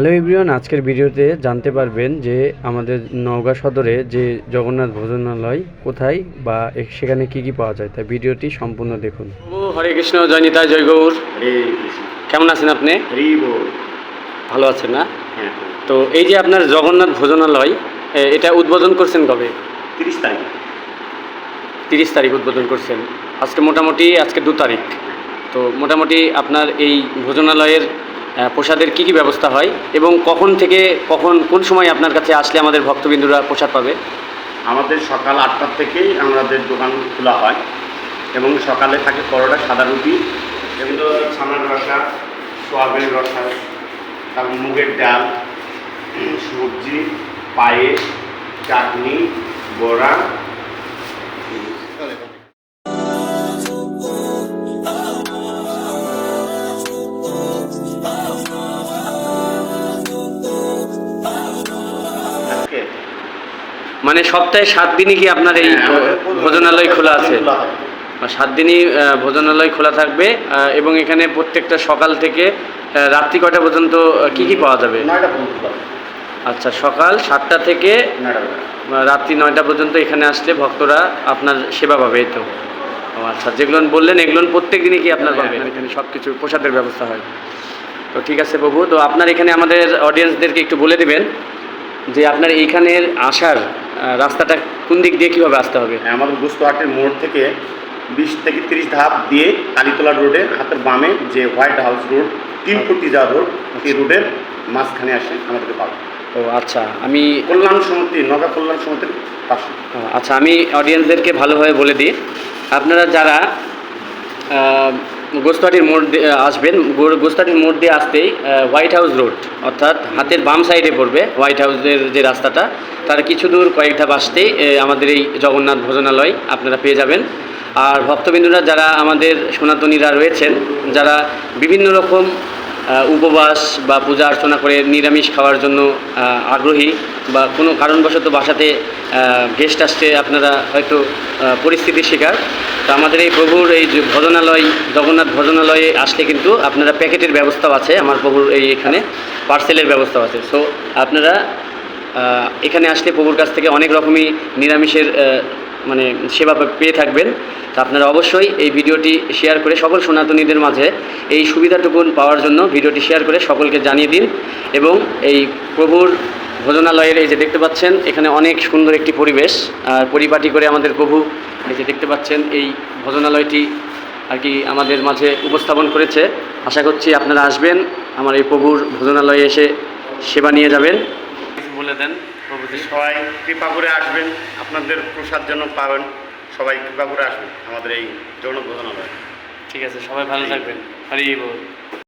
Hello everyone আজকের ভিডিওতে জানতে পারবেন যে আমাদের নওগাঁ সদরে যে জগন্নাথ ভোজনালয় কোথায় বা সেখানে কি কি পাওয়া যায় তাই ভিডিওটি সম্পূর্ণ দেখুন। ও হরে কৃষ্ণ জয় নিতাই জয় গৌর। কেমন আছেন আপনি? ভালো আছেন না? হ্যাঁ। তো এই যে আপনার জগন্নাথ ভোজনালয় এটা উদ্বোধন করছেন কবে? তিরিশ তারিখ। তিরিশ তারিখ উদ্বোধন করছেন। আজকে মোটামুটি আজকে দু তারিখ। তো মোটামুটি আপনার এই ভোজনালয়ের প্রসাদের কি কি ব্যবস্থা হয় এবং কখন থেকে কখন কোন সময় আপনার কাছে আসলে আমাদের ভক্তবিন্দুরা প্রসাদ পাবে? আমাদের সকাল আটটার থেকেই আমাদের দোকান খোলা হয় এবং সকালে থাকে পরোটা, সাদা রুটি এগুলো ছানার রসা, সোয়াবিন রসা, তারপর মুগের ডাল, সবজি, পায়েস, চাটনি, বড়া। মানে সপ্তাহে সাত দিনই কি আপনার এই হ্যাঁ, ভোজনালয় খোলা আছে? সাত দিনই ভোজনালয় খোলা থাকবে এবং এখানে প্রত্যেকটা সকাল থেকে রাত্রি কটা পর্যন্ত কি কি পাওয়া যাবে। আচ্ছা সকাল সাতটা থেকে রাত্রি নয়টা পর্যন্ত এখানে আসলে ভক্তরা আপনার সেবা পাবে এই তো। ও আচ্ছা যেগুলো বললেন এগুলো প্রত্যেক দিনই কি আপনার পাবে? এখানে সব কিছু প্রসাদের ব্যবস্থা হয়। তো ঠিক আছে প্রভু তো আপনার এখানে আমাদের অডিয়েন্সদেরকে একটু বলে দেবেন যে আপনার এইখানের আসার রাস্তাটা কোন দিক দিয়ে কীভাবে আসতে হবে? হ্যাঁ, আমাদের গুস্তহাটের মোড় থেকে বিশ থেকে তিরিশ ধাপ দিয়ে কালীতলা রোডে হাতের বামে যে হোয়াইট হাউস রোড তিন ফুটি যা রোড সেই রোডের মাঝখানে আসে আমাদেরকে পাবে। ও আচ্ছা। আমি কল্যাণ সমিতি নগা কল্যাণ সমিতির পাশে। আচ্ছা আমি অডিয়েন্সদেরকে ভালোভাবে বলে দিই। আপনারা যারা গোস্তাটির মোড় দিয়ে আসবেন। গোস্তাটির মোড় দিয়ে আসতেই হোয়াইট হাউস রোড অর্থাৎ হাতের বাম সাইডে পড়বে হোয়াইট হাউসের যে রাস্তাটা। তার কিছু দূর কয়েকটা বাসতেই আমাদের এই জগন্নাথ ভোজনালয় আপনারা পেয়ে যাবেন। আর ভক্তবিন্দুরা যারা আমাদের সনাতনীরা রয়েছেন, যারা বিভিন্ন রকম উপবাস বা পূজা অর্চনা করে নিরামিষ খাওয়ার জন্য আগ্রহী বা কোনো কারণবশত বাসাতে গেস্ট আসছে আপনারা হয়তো পরিস্থিতির শিকার। তো আমাদের এই প্রভুর এই যে ভজনালয়, জগন্নাথ ভজনালয়ে আসলে কিন্তু আপনারা প্যাকেটের ব্যবস্থাও আছে, আমার প্রভুর এই এখানে পার্সেলের ব্যবস্থাও আছে। সো আপনারা এখানে আসলে প্রভুর কাছ থেকে অনেক রকমই নিরামিষের মানে সেবা পেয়ে থাকবেন। তো আপনারা অবশ্যই এই ভিডিওটি শেয়ার করে সকল সনাতনীদের মাঝে এই সুবিধাটুকুন পাওয়ার জন্য ভিডিওটি শেয়ার করে সকলকে জানিয়ে দিন এবং এই প্রভুর ভোজনালয়ের এই যে দেখতে পাচ্ছেন, এখানে অনেক সুন্দর একটি পরিবেশ। আর পরিপাটি করে আমাদের প্রভু এই যে দেখতে পাচ্ছেন, এই ভোজনালয়টি আর কি আমাদের মাঝে উপস্থাপন করেছে। আশা করছি আপনারা আসবেন, আমার এই প্রভুর ভোজনালয়ে এসে সেবা নিয়ে যাবেন। বলে দেন প্রভৃতি সবাই কৃপা করে আসবেন আপনাদের প্রসাদ যেন পাবেন সবাই কৃপা করে আসবেন আমাদের এই যৌন ভোজনালয় ঠিক আছে সবাই ভালো থাকবেন। হরি বল।